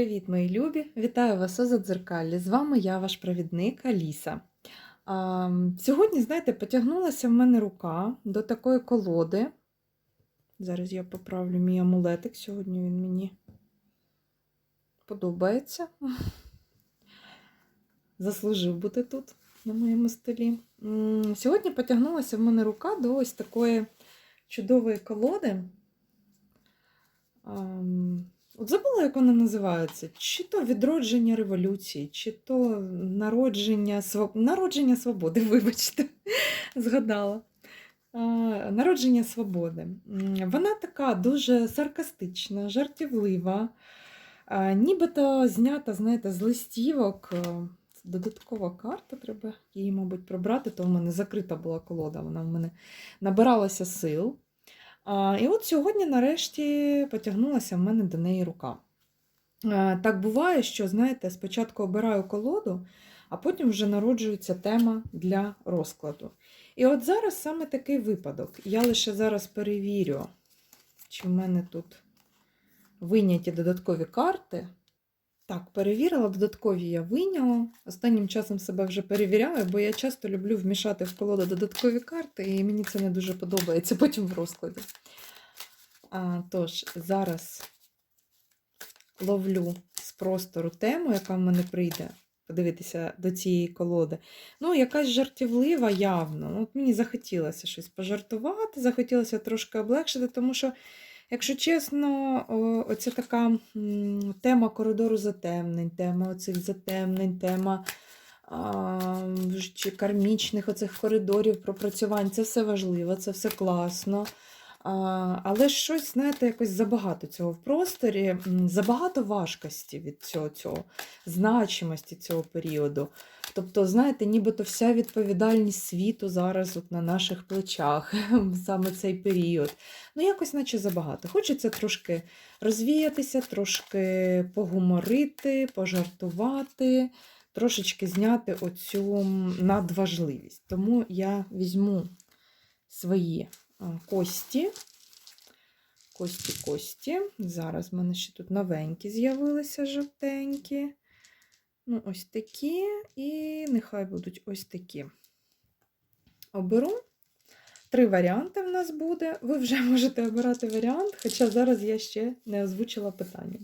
Привіт, мої любі! Вітаю вас у Задзеркаллі. З вами я, ваш провідник Аліса. А, сьогодні, знаєте, потягнулася в мене рука до такої колоди. Зараз я поправлю мій амулетик. Сьогодні він мені подобається. Заслужив бути тут, на моєму столі. Сьогодні потягнулася в мене рука до ось такої чудової колоди. От забула, як вона називається. Чи то відродження революції, чи то народження, своб... народження свободи, вибачте, згадала. Народження свободи. Вона така дуже саркастична, жартівлива, нібито знята, знаєте, з листівок. Додаткова карта, треба її, мабуть, прибрати, то в мене закрита була колода, вона в мене набиралася сил. І от сьогодні, нарешті, потягнулася в мене до неї рука. Так буває, що, знаєте, спочатку обираю колоду, а потім вже народжується тема для розкладу. І от зараз саме такий випадок. Я лише зараз перевірю, чи в мене тут вийняті додаткові карти. Так, перевірила, додаткові я вийняла. Останнім часом себе вже перевіряю, бо я часто люблю вмішати в колоду додаткові карти, і мені це не дуже подобається потім в розкладі. А, Тож, зараз ловлю з простору тему, яка в мене прийде. Подивитися до цієї колоди. Ну, якась жартівлива явно. От мені захотілося щось пожартувати, захотілося трошки облегшити, тому що Якщо чесно, оця така тема коридору затемнень, тема оцих затемнень, тема а, чи кармічних оцих коридорів пропрацювань, це все важливо, це все класно. Але щось, знаєте, якось забагато цього в просторі, забагато важкості від цього, цього значимості цього періоду. Тобто, знаєте, нібито вся відповідальність світу зараз от на наших плечах, саме цей період. Ну, якось наче забагато. Хочеться трошки розвіятися, трошки погуморити, пожартувати, трошечки зняти оцю надважливість. Тому я візьму свої кості. Кості, кості. Зараз в мене ще тут новенькі з'явилися жовтенькі. Ну, ось такі, і нехай будуть ось такі. Оберу. Три варіанти в нас буде. Ви вже можете обирати варіант, хоча зараз я ще не озвучила питання.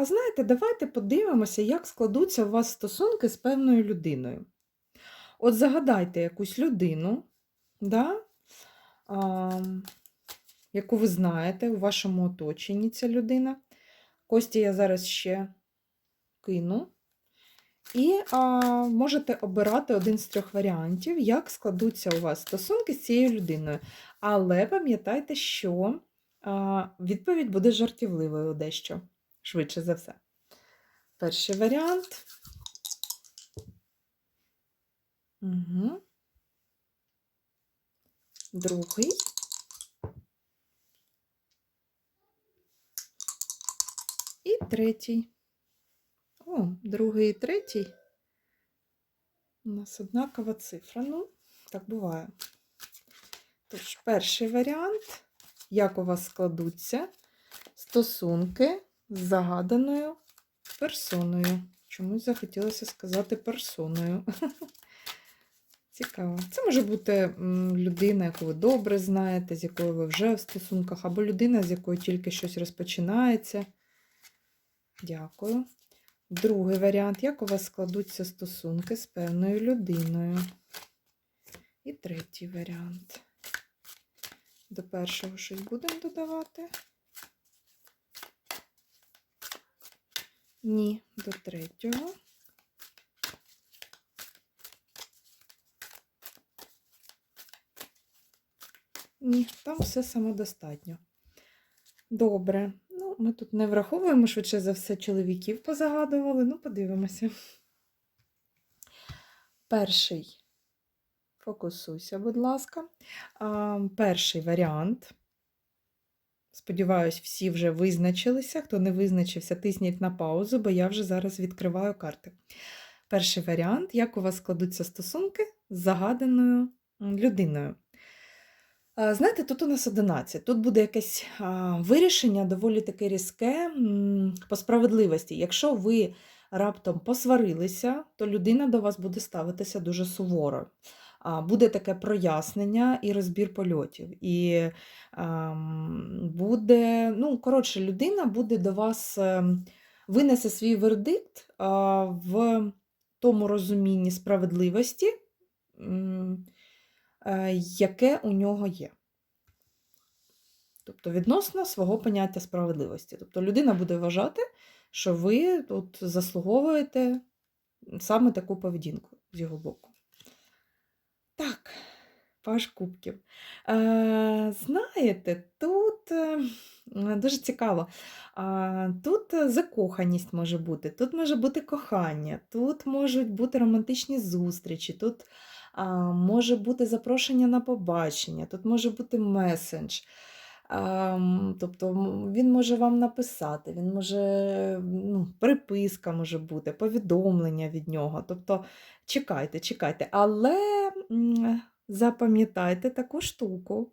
А знаєте, давайте подивимося, як складуться у вас стосунки з певною людиною. От загадайте якусь людину, да? а, яку ви знаєте, у вашому оточенні ця людина. Кості я зараз ще кину. І а, можете обирати один з трьох варіантів, як складуться у вас стосунки з цією людиною. Але пам'ятайте, що а, відповідь буде жартівливою дещо, швидше за все. Перший варіант. Угу. Другий. І третій. О, другий і третій. У нас однакова цифра. Ну, так буває. Тож, перший варіант, як у вас складуться стосунки загаданою персоною. Чомусь захотілося сказати персоною. Цікаво. Це може бути людина, яку ви добре знаєте, з якою ви вже в стосунках, або людина, з якою тільки щось розпочинається. Дякую. Другий варіант, як у вас складуться стосунки з певною людиною. І третій варіант. До першого щось будемо додавати? Ні, до третього. Ні, там все самодостатньо. Добре. Ну, ми тут не враховуємо, швидше за все, чоловіків позагадували. Ну, подивимося. Перший. Фокусуйся, будь ласка. Перший варіант. Сподіваюсь, всі вже визначилися. Хто не визначився, тисніть на паузу, бо я вже зараз відкриваю карти. Перший варіант, як у вас складуться стосунки з загаданою людиною. Знаєте, тут у нас 11. Тут буде якесь вирішення доволі таке різке по справедливості. Якщо ви раптом посварилися, то людина до вас буде ставитися дуже суворо. Буде таке прояснення і розбір польотів. І буде, ну, коротше, людина буде до вас ем, винесе свій вердикт в тому розумінні справедливості, е, яке у нього є. Тобто відносно свого поняття справедливості. Тобто людина буде вважати, що ви тут заслуговуєте саме таку поведінку з його боку. Паш кубків. Знаєте, тут е, дуже цікаво. Тут закоханість може бути, тут може бути кохання, тут можуть бути романтичні зустрічі, тут може бути запрошення на побачення, тут може бути месендж. Тобто він може вам написати, він може, ну, переписка може бути, повідомлення від нього. Тобто чекайте, чекайте. Але запам'ятайте таку штуку.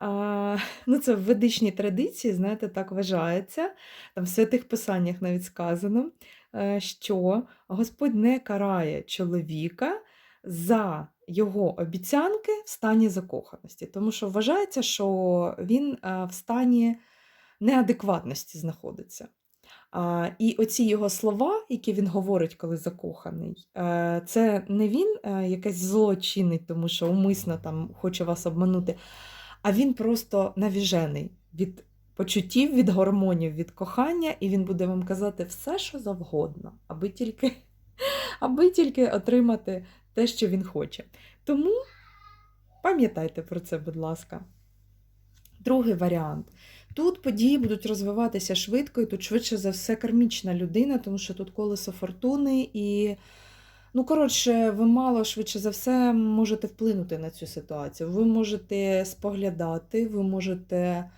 А, ну, це в ведичній традиції, знаєте, так вважається. Там в святих писаннях навіть сказано, е, що Господь не карає чоловіка за його обіцянки в стані закоханості, тому що вважається, що він е, в стані неадекватності знаходиться. І оці його слова, які він говорить, коли закоханий, е, це не він е, якесь зло чинить, тому що умисно там хоче вас обманути, а він просто навіжений від почуттів, від гормонів, від кохання, і він буде вам казати все, що завгодно, аби тільки, аби тільки отримати те, що він хоче. Тому пам'ятайте про це, будь ласка. Другий варіант. Тут події будуть розвиватися швидко, і тут швидше за все кармічна людина, тому що тут колесо фортуни, і, ну, коротше, ви мало швидше за все можете вплинути на цю ситуацію. Ви можете споглядати, ви можете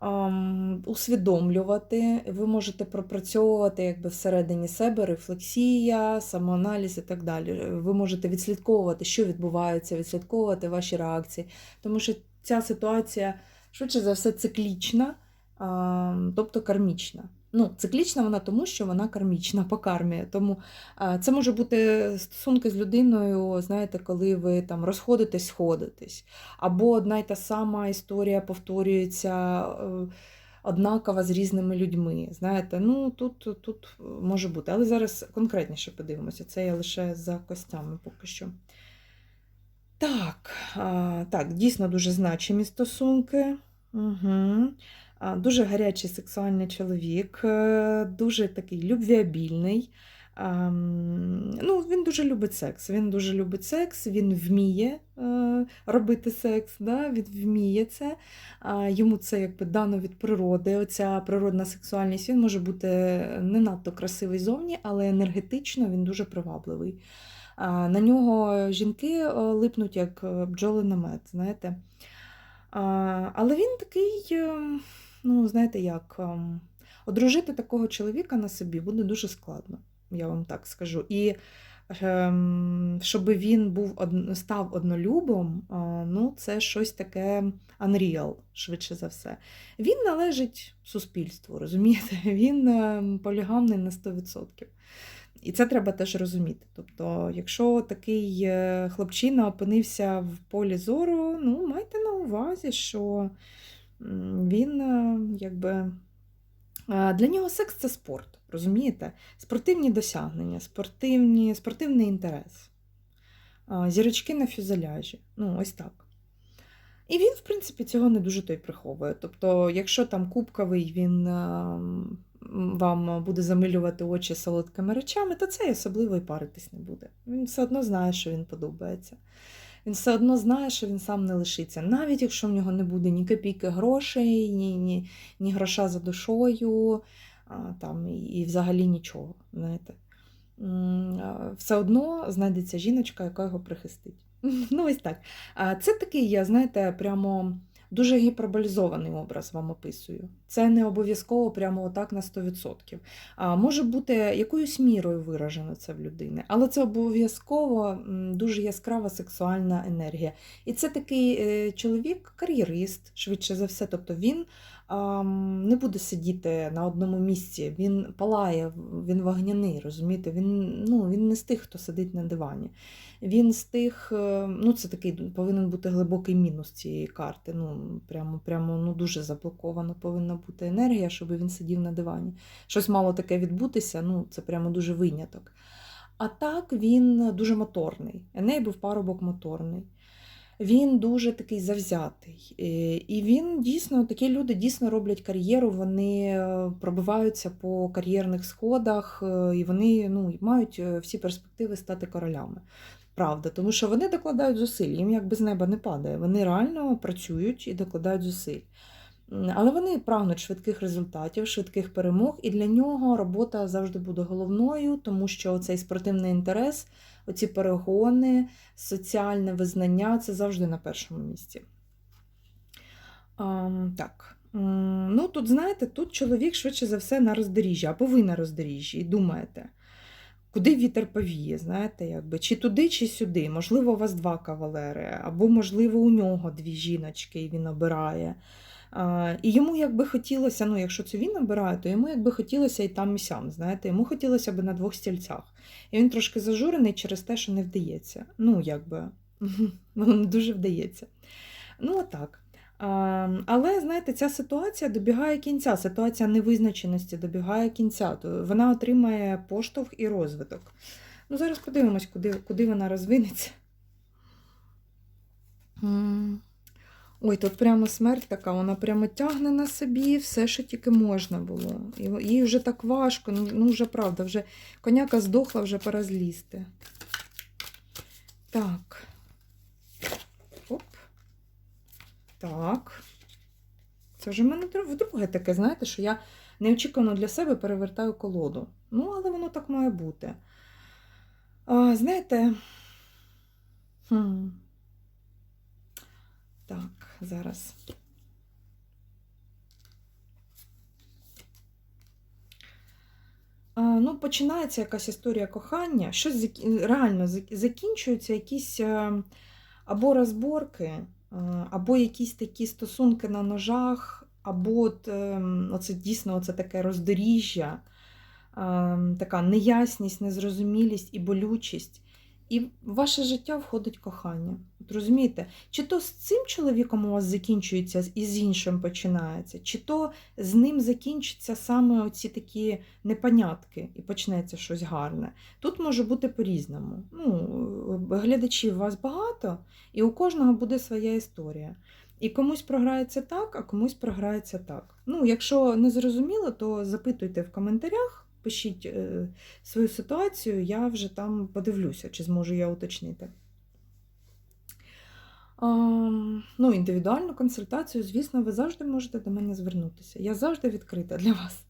ам, усвідомлювати, ви можете пропрацьовувати якби всередині себе рефлексія, самоаналіз і так далі. Ви можете відслідковувати, що відбувається, відслідковувати ваші реакції, тому що ця ситуація швидше за все циклічна, тобто кармічна. Ну, циклічна вона тому, що вона кармічна по кармі. Тому це може бути стосунки з людиною, знаєте, коли ви там розходитесь, сходитесь. Або одна й та сама історія повторюється е, однакова з різними людьми. Знаєте, ну тут, тут може бути. Але зараз конкретніше подивимося. Це я лише за костями поки що. Так, так, дійсно дуже значимі стосунки. Угу. Дуже гарячий сексуальний чоловік, е, дуже такий любвіабільний. Ну, Він дуже любить секс. Він дуже любить секс, він вміє е, робити секс, да? він вміє це. Йому це якби дано від природи. Оця природна сексуальність він може бути не надто красивий зовні, але енергетично він дуже привабливий. На нього жінки е, липнуть як бджоли на мед, знаєте. Але він такий, е, ну, знаєте, як ем, одружити такого чоловіка на собі буде дуже складно, я вам так скажу. І ем, щоб він був став однолюбом, ну, це щось таке unreal, швидше за все. Він належить суспільству, розумієте? Він ем, полігамний на 100%. І це треба теж розуміти. Тобто, якщо такий е, хлопчина опинився в полі зору, ну, майте на увазі, що він е, якби. е, Для нього секс це спорт, розумієте? Спортивні досягнення, спортивні, спортивний інтерес. Зірочки на фюзеляжі. Ну, ось так. І він, в принципі, цього не дуже то й приховує. Тобто, якщо там кубковий він ем, вам буде замилювати очі солодкими речами, то це особливо і паритись не буде. Він все одно знає, що він подобається. Він все одно знає, що він сам не лишиться. Навіть якщо в нього не буде ні копійки грошей, ні, ні, ні гроша за душою, а, там, і взагалі нічого. знаєте. Все одно знайдеться жіночка, яка його прихистить. Ну, ось так. Це такий, я, знаєте, прямо дуже гіперболізований образ вам описую. Це не обов'язково прямо отак на 100%. А може бути якоюсь мірою виражено це в людини, але це обов'язково дуже яскрава сексуальна енергія. І це такий е, чоловік, кар'єрист, швидше за все. Тобто він не буде сидіти на одному місці, він палає, він вогняний, розумієте? Він, ну, він не з тих, хто сидить на дивані. Він з тих, е, ну це такий повинен бути глибокий мінус цієї карти. Ну, прямо, прямо ну, дуже заблоковано повинна бути енергія, щоб він сидів на дивані. Щось мало таке відбутися, ну це прямо дуже виняток. А так він дуже моторний. Еней був парубок моторний. Він дуже такий завзятий. Е, І він дійсно, такі люди дійсно роблять кар'єру, вони е, пробиваються по кар'єрних сходах, е, і вони ну, мають всі перспективи стати королями. Правда, тому що вони докладають зусиль, їм якби з неба не падає. Вони реально працюють і докладають зусиль. Але вони прагнуть швидких результатів, швидких перемог, і для нього робота завжди буде головною, тому що цей спортивний інтерес, оці перегони, соціальне визнання це завжди на першому місці. Ам, так. Ну, тут, знаєте, тут чоловік швидше за все на роздоріжжі, або ви на роздоріжжі, і думаєте, куди вітер повіє, знаєте, якби, чи туди, чи сюди. Можливо, у вас два кавалери, або, можливо, у нього дві жіночки, і він обирає. І йому якби хотілося, ну, якщо це він обирає, то йому якби хотілося і там, і сям, знаєте, йому хотілося б на двох стільцях. І він трошки зажурений через те, що не вдається. Ну, якби, ну, не дуже вдається. Ну, отак. Але знаєте, ця ситуація добігає кінця. Ситуація невизначеності добігає кінця. Вона отримає поштовх і розвиток. Ну, зараз подивимось, куди, куди вона розвинеться. Ой, тут прямо смерть така, вона прямо тягне на собі все, що тільки можна було. Їй вже так важко, ну, ну вже правда, вже коняка здохла, вже пора злізти. Так. Оп. Так. Це вже в мене вдруге таке, знаєте, що я неочікувано для себе перевертаю колоду. Ну, але воно так має бути. А, знаєте. Хм. Так, зараз. Ну, починається якась історія кохання, щось реально зак- закінчуються якісь е, або розборки, е, або якісь такі стосунки на ножах, або от, ем, оце дійсно оце таке роздоріжжя, ем, така неясність, незрозумілість і болючість. І в ваше життя входить кохання. От розумієте? Чи то з цим чоловіком у вас закінчується і з іншим починається, чи то з ним закінчаться саме оці такі непонятки і почнеться щось гарне. Тут може бути по-різному. Ну, глядачів у вас багато, і у кожного буде своя історія. І комусь програється так, а комусь програється так. Ну, якщо не зрозуміло, то запитуйте в коментарях, пишіть е, свою ситуацію, я вже там подивлюся, чи зможу я уточнити. Ну, індивідуальну консультацію, звісно, ви завжди можете до мене звернутися. Я завжди відкрита для вас.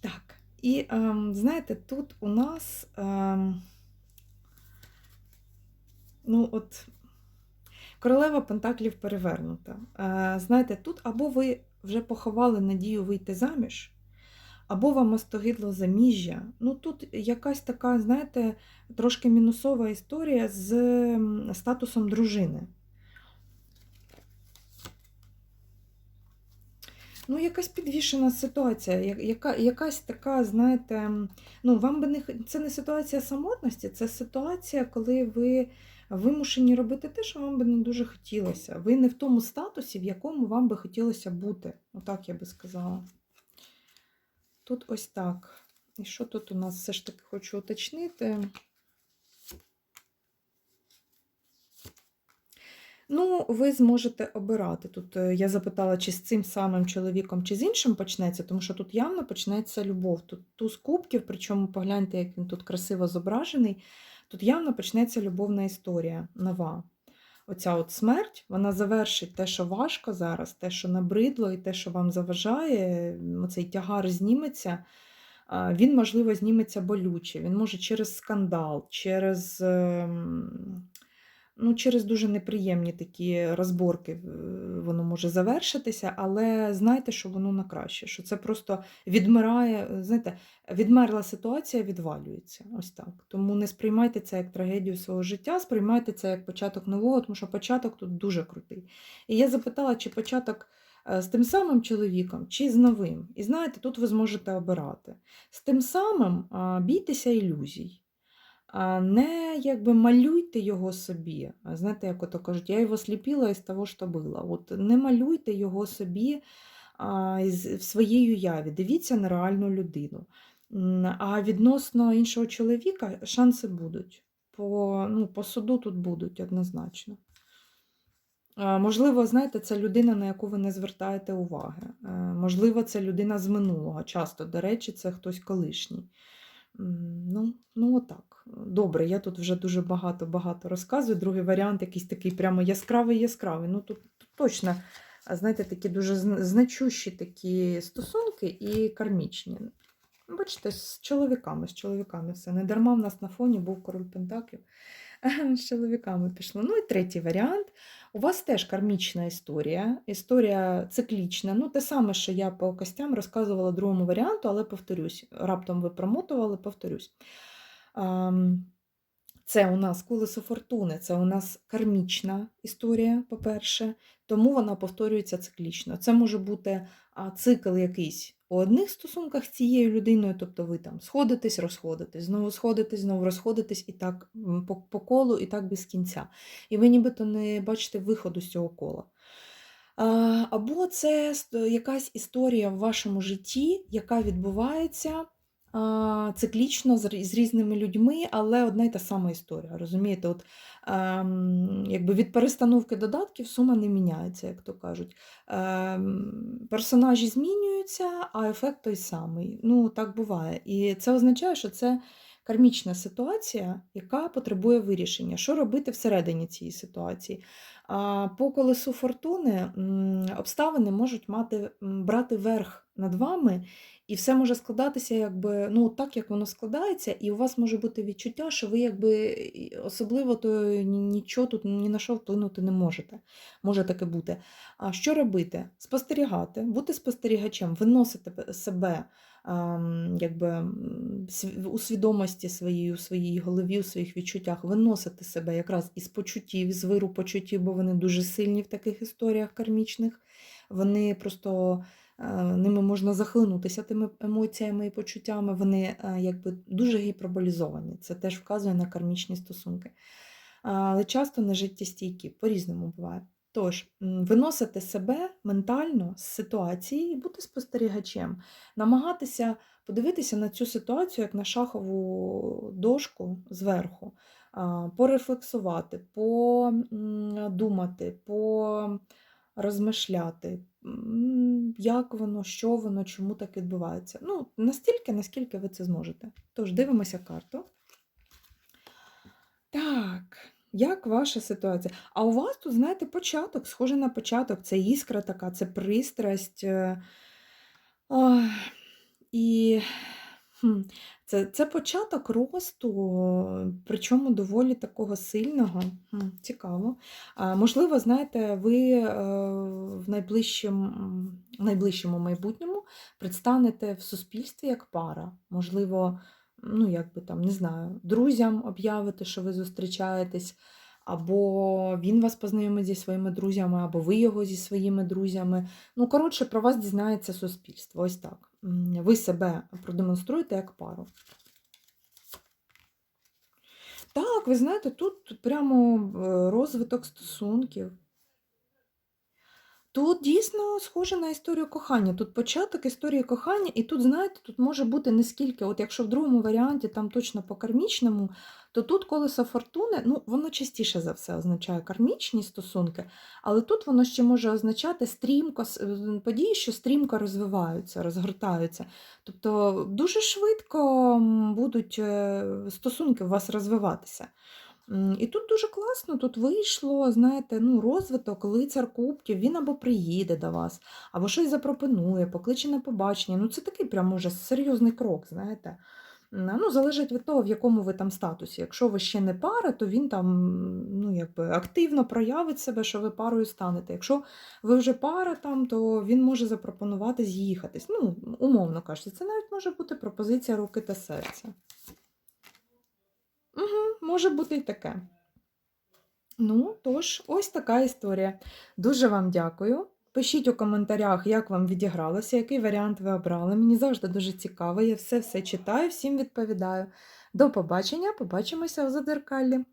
Так, і ем, знаєте, тут у нас. Ем, ну, от, королева Пентаклів перевернута. Е, знаєте, тут або ви вже поховали надію вийти заміж, або вам остогидло заміжжя. Ну, тут якась така, знаєте, трошки мінусова історія з статусом дружини. Ну, якась підвішена ситуація, яка, якась така, знаєте, ну, вам би не це не ситуація самотності, це ситуація, коли ви вимушені робити те, що вам би не дуже хотілося. Ви не в тому статусі, в якому вам би хотілося бути. Отак я би сказала. Тут ось так. І що тут у нас все ж таки хочу уточнити? Ну, ви зможете обирати. Тут е, я запитала, чи з цим самим чоловіком, чи з іншим почнеться, тому що тут явно почнеться любов. Тут туз кубків, причому погляньте, як він тут красиво зображений. Тут явно почнеться любовна історія нова. Оця от смерть, вона завершить те, що важко зараз, те, що набридло, і те, що вам заважає, цей тягар зніметься. Він, можливо, зніметься болюче. Він може через скандал, через ем, ну, через дуже неприємні такі розборки е, воно може завершитися, але знайте, що воно на краще, що це просто відмирає, е, знаєте, відмерла ситуація, відвалюється. Ось так. Тому не сприймайте це як трагедію свого життя, сприймайте це як початок нового, тому що початок тут дуже крутий. І я запитала, чи початок. е, З тим самим чоловіком чи з новим. І знаєте, тут ви зможете обирати. З тим самим бійтеся ілюзій. Не якби малюйте його собі. Знаєте, як ото кажуть, я його сліпила із того, що було. От не малюйте його собі в своїй уяві. Дивіться на реальну людину. А відносно іншого чоловіка шанси будуть. По, ну, по суду тут будуть однозначно. Можливо, знаєте, це людина, на яку ви не звертаєте уваги. Е, Можливо, це людина з минулого. Часто, до речі, це хтось колишній. Ну, ну отак. Добре, я тут вже дуже багато-багато розказую. Другий варіант якийсь такий прямо яскравий-яскравий. Ну, тут, тут точно, знаєте, такі дуже значущі такі стосунки і кармічні. Бачите, з чоловіками, з чоловіками все. Не дарма в нас на фоні був король Пентаклів. З чоловіками пішло. Ну і третій варіант. У вас теж кармічна історія, історія циклічна. Ну, те саме, що я по костям розказувала другому варіанту, але повторюсь, раптом ви промотували, повторюсь. Це у нас колесо фортуни, це у нас кармічна історія, по-перше, тому вона повторюється циклічно. Це може бути цикл якийсь у одних стосунках цією людиною, тобто ви там сходитесь, розходитесь, знову сходитесь, знову розходитесь, і так по, по колу, і так без кінця. І ви нібито не бачите виходу з цього кола. Або це якась історія в вашому житті, яка відбувається циклічно з різними людьми, але одна й та сама історія. Розумієте, от ем, якби від перестановки додатків сума не міняється, як то кажуть. Ем, персонажі змінюються, а ефект той самий. Ну, так буває. І це означає, що це кармічна ситуація, яка потребує вирішення. Що робити всередині цієї ситуації? По колесу фортуни обставини можуть мати, брати верх над вами, і все може складатися якби, ну, так, як воно складається, і у вас може бути відчуття, що ви якби особливо то нічого тут ні на що вплинути не можете. Може таке бути. А що робити? Спостерігати, бути спостерігачем, виносити себе якби, у свідомості своїй, у своїй голові, у своїх відчуттях, виносити себе якраз із почуттів, з виру почуттів, бо вони дуже сильні в таких історіях кармічних. Вони просто е, ними можна захлинутися тими емоціями і почуттями. Вони е, якби дуже гіперболізовані. Це теж вказує на кармічні стосунки. Але часто не життєстійкі, по-різному буває. Тож, виносити себе ментально з ситуації і бути спостерігачем, намагатися подивитися на цю ситуацію як на шахову дошку зверху, порефлексувати, подумати, порозмишляти, як воно, що воно, чому так відбувається. Ну, настільки, наскільки ви це зможете. Тож, дивимося карту. Так, як ваша ситуація? А у вас тут, знаєте, початок, схоже на початок, це іскра така, це пристрасть. е, ой, І це, це початок росту, причому доволі такого сильного. Цікаво. Можливо, знаєте, ви е, в найближчому, в найближчому майбутньому предстанете в суспільстві як пара. Можливо, ну, як би там, не знаю, друзям об'явите, що ви зустрічаєтесь, або він вас познайомить зі своїми друзями, або ви його зі своїми друзями. Ну, коротше, про вас дізнається суспільство. Ось так. Ви себе продемонструєте як пару. Так, ви знаєте, тут прямо е, розвиток стосунків. Тут дійсно схоже на історію кохання. Тут початок історії кохання, і тут, знаєте, тут може бути не скільки, от якщо в другому варіанті там точно по кармічному, то тут колесо фортуни, ну, воно частіше за все означає кармічні стосунки, але тут воно ще може означати стрімко, е, події, що стрімко розвиваються, розгортаються. Тобто дуже швидко будуть е, стосунки у вас розвиватися. І тут дуже класно, тут вийшло, знаєте, ну, розвиток, лицар кубків, він або приїде до вас, або щось запропонує, покличе на побачення. Ну, це такий прям уже серйозний крок, знаєте. Ну, залежить від того, в якому ви там статусі. Якщо ви ще не пара, то він там ну, якби, активно проявить себе, що ви парою станете. Якщо ви вже пара, там, то він може запропонувати з'їхатись. Ну, умовно кажучи, це навіть може бути пропозиція руки та серця. Угу, може бути і таке. Ну, тож, ось така історія. Дуже вам дякую. Пишіть у коментарях, як вам відігралося, який варіант ви обрали. Мені завжди дуже цікаво. Я все-все читаю, всім відповідаю. До побачення, побачимося у задеркаллі.